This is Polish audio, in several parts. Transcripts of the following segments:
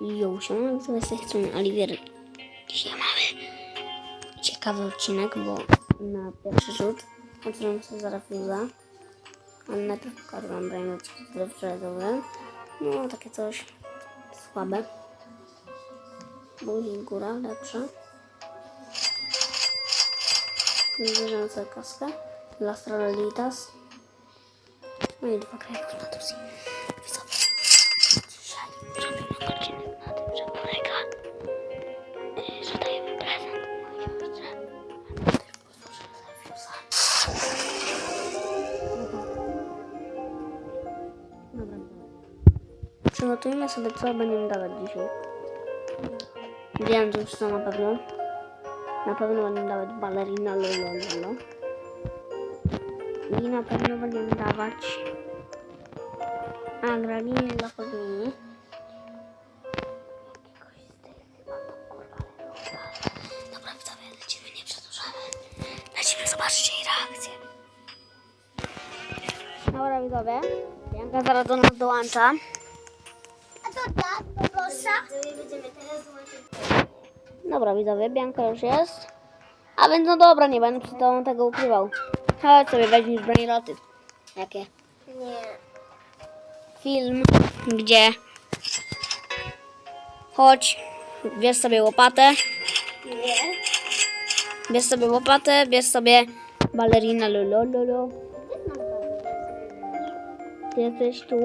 Jest z tej strony Oliwier. Dzisiaj mamy ciekawy odcinek, bo na pierwszy rzut otwieram sobie zaraz fuza. Ale najpierw pokażę wam brajmowski zdrowczowy. No, takie coś słabe. Buzik góra, lepsze. Zwierzęca kaskę. Lastralitas. No i dwa krajki na dusji. Przygotujmy sobie, co będziemy dawać dzisiaj. Wiem już co na pewno. Na pewno będziemy dawać balerina lolo lolo. I na pewno będziemy dawać agraliny dla lolo. Dobra, widzowie, lecimy, nie przedłużamy. Lecimy, zobaczcie jej reakcję. Dobra, widzowie. Janka zaraz do nas dołącza. To tak. Dobra, widzowie, Bianka już jest. A więc no dobra, nie będę przed tobą tego ukrywał. Chodź sobie, weźmiesz broniloty. Jakie? Nie. Film, gdzie... Chodź, bierz sobie łopatę, Nie. bierz sobie łopatę, bierz sobie balerina lolo lolo. Ty jesteś tu?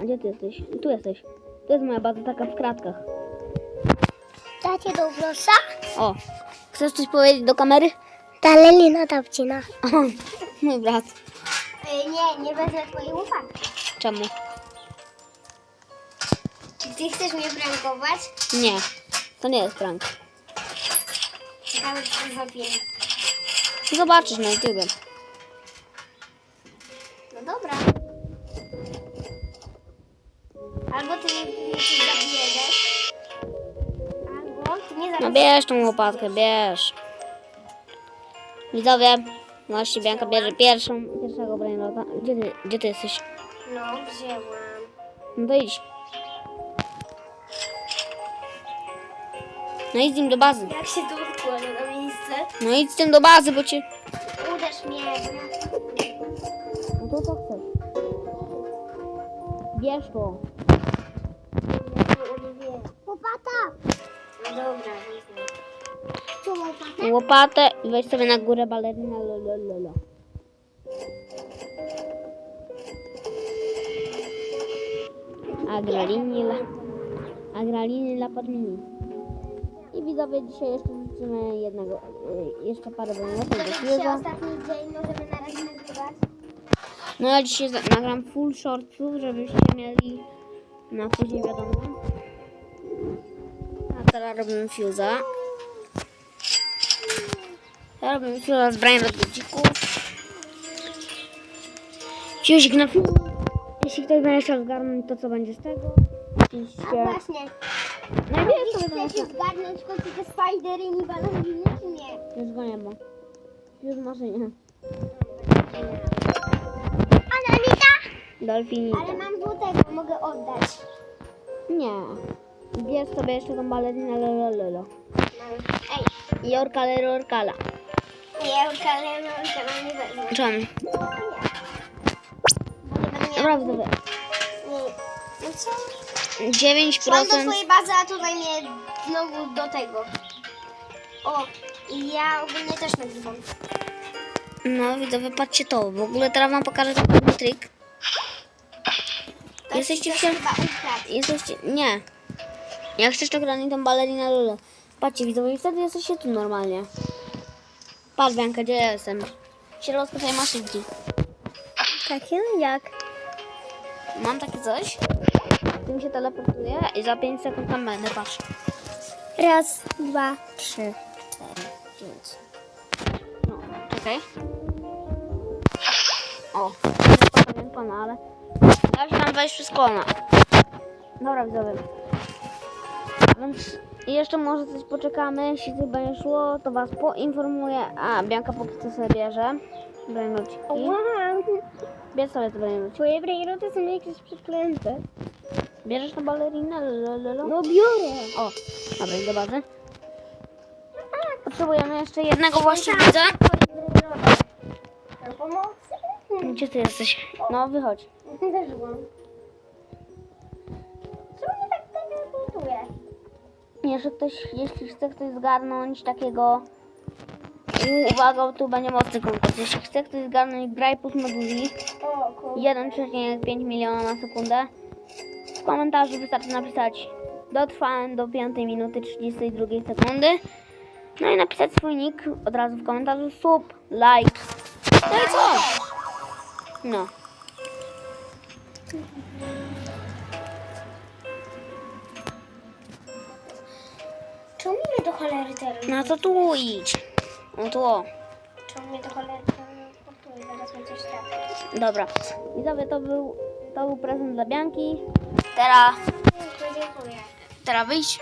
A gdzie ty jesteś? Tu jesteś. To jest moja baza taka w kratkach. Dacie do proszę? O, chcesz coś powiedzieć do kamery? Dalej Dabcina. O, mój brat. Nie, nie wezmę twojej łopaty. Czemu? Czy ty chcesz mnie prankować? Nie, to nie jest prank. Ciekawe, czy zrobię. Zobaczysz na YouTubie. No dobra. Albo ty mnie zabierzesz. Albo ty mnie No zaraz... bierz tą łopatkę, bierz. Widzowie, właśnie Bianka bierze pierwszą, pierwszego brainrota. Gdzie ty, gdzie ty jesteś? No, wzięłam. No to idź. No idź z nim do bazy. Jak się tu odkłada na miejsce? No idź z tym do bazy, bo cię... Uderz mnie. No to co chcesz? Bierz to. Łopata! No dobra, wezmę. Tu łopata? Łopatę i weź sobie na górę balerina lolololo. Agralini la... Agraliny dla. I widzowie dzisiaj jeszcze wrzucimy jednego, y, jeszcze parę brainrotów do dzisiaj ostatni dzień, możemy na razie nagrywać. No ja dzisiaj za- nagram full shortsów, żebyście mieli na później wiadomo. A teraz robimy fuse'a. Ja robimy fuse'a z Brian od ludzików. Fuzik na fuse. Jeśli ktoś będzie chciał zgarnąć to co będzie z tego. A Oczywiście. właśnie, No i wiesz sobie to chcecie zgarnąć te spidery i baloniny, czy nie? Już go nie ma. Już może nie. Ale Anita! Dolfinita. Ale mam złotego, mogę oddać. Nie. Bierz sobie jeszcze tą balerinę lolololo. Ej, I orkale orkala. nie, orkale, no orkale nie wezmę. Czemu? Bo nie. No co? 9%. Mam do twojej bazy, a tutaj mnie znowu do tego. O, i ja ogólnie też nagrywam. No, widzowie, patrzcie to. W ogóle teraz wam pokażę taki fajny trik. Jesteście chyba ukradł. Jesteście... Nie. Jak chcesz, to grani tą balerinę Lolo. Patrzcie, widzowie, i wtedy jesteście tu normalnie. Patrz, Bianka, gdzie ja jestem? W środku tej maszynki. Takie jak? Mam takie coś. Tym się teleportuję i za 5 sekund tam będę, patrz. Raz, dwa, trzy. 4, 5. No, czekaj. O, nie powiem pana, ale ja się tam wejść przez kolana. Dobra, widzowie. Więc jeszcze może coś poczekamy. Jeśli coś będzie szło, to was poinformuję. A, Bianka póki co sobie bierze. Brainrociki. Wow, Bierz sobie te twoje brejroty są jakieś przeklęte. Bierzesz na balerinę? Lololo? No biorę. O, dobra, do bazy. Potrzebujemy jeszcze jednego właściciela. Pomocy? Gdzie ty jesteś? No, wychodź. Też byłam. Jeszcze ktoś, jeśli chce ktoś zgarnąć takiego... U- Uwaga, tu będzie mocny konkurs. Jeśli chce ktoś zgarnąć Graj plus Meduzji, O, kurde. 1,5 miliona na sekundę, w komentarzu wystarczy napisać dotrwałem do 5 minuty 32 sekundy. No i napisać swój nick od razu w komentarzu sub, like. No i co? No. Do cholery teraz? No to tu idź. No tu o. Czemu mnie do cholery teleportuje? Zaraz coś trafi. Dobra. Widzowie, to był, to był prezent dla Bianki. Teraz, Dziękuję, teraz wyjść.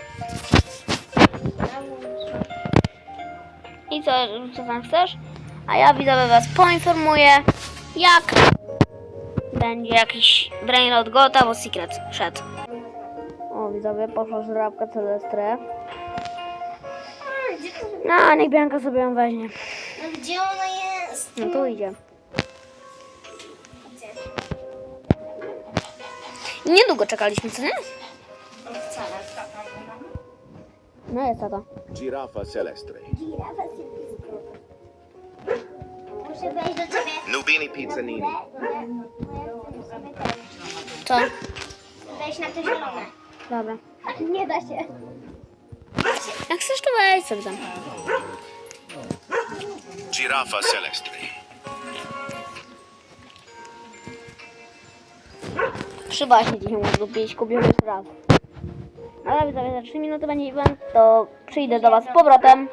I co, co tam chcesz? A ja widzowie was poinformuję, jak będzie jakiś brainload gota, bo secret szedł. O, widzowie, poszła żurawka Celestre. No, niech Bianka sobie ją weźmie. No gdzie ona jest? No tu idzie. Niedługo czekaliśmy, co nie? Wcale. No jest to. Girafa celestre. Girafa Muszę wejść do ciebie. Nubini pizzanini. Co? Wejść na to zielone. Dobra. Nie da się. Jak chcesz, to wejdź sobie tam. Girafa celestre. Chyba się dzisiaj kupię jeszcze raz. Ale widzowie, za 3 minuty będzie event, to przyjdę do was z powrotem.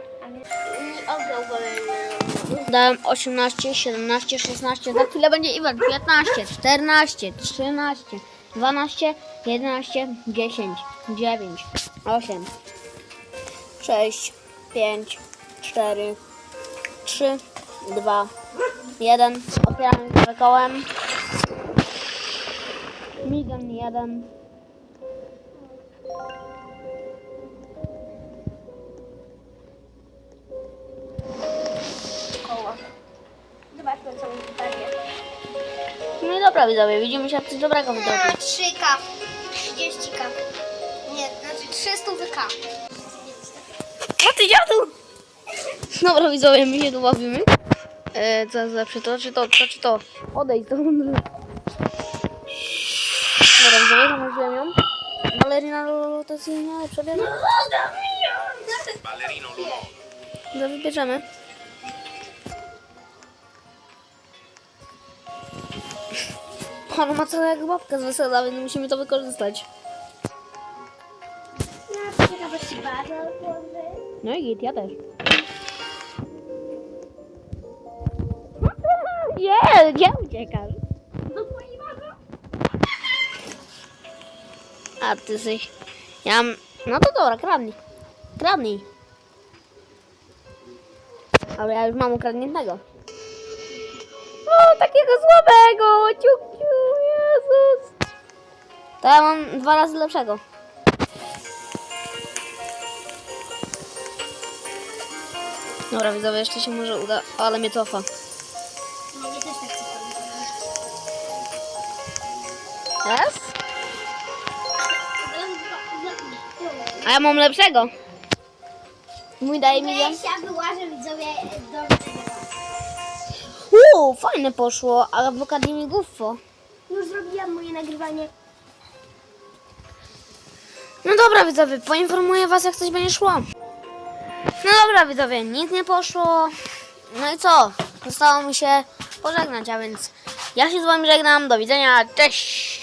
Dałem 18, 17, 16, za chwilę będzie event 15, 14, 13, 12, 11, 10, 9, 8, 6, 5, 4, 3, 2, 1. Otwieramy z kołem. Migan 1. Koło. Zobaczmy co mi wypadnie. No i dobra widzowie, widzimy się jak coś dobrego A, wydarzy. 3K. 30K. Nie, znaczy 300 K. A ty dziadu! Dobra widzowie, my się tu bawimy. E, co jest lepsze, to czy to, to czy to? Odejdź to. Dobra widzowie, zamówiłem ją. Balerina rotacyjna, lepsza biega. Ballerino Luno. To wybierzemy. Pan ma całego babkę z wesela, więc musimy to wykorzystać. Bardzo dobrze. No i git, ja też. Nie, gdzie uciekasz? Do twojej mamy. A ty jesteś... Ja mam... No to dobra, kradnij. Kradnij. Ale ja już mam ukradniętego. O, takiego słabego! Ciuciu, Jezus! To ja mam dwa razy lepszego. Dobra, widzowie, jeszcze się może uda, ale mnie cofa. No mnie też tak powiedzieć. Teraz? A ja mam lepszego. Mój daje. Weź, ja widzowie. Uuu, fajne poszło, ale w Akademii Guffo. Już zrobiłam moje nagrywanie. No dobra widzowie, poinformuję was jak coś będzie szło. No dobra widzowie, nic nie poszło. No i co? Zostało mi się pożegnać, a więc ja się z wami żegnam. Do widzenia, cześć!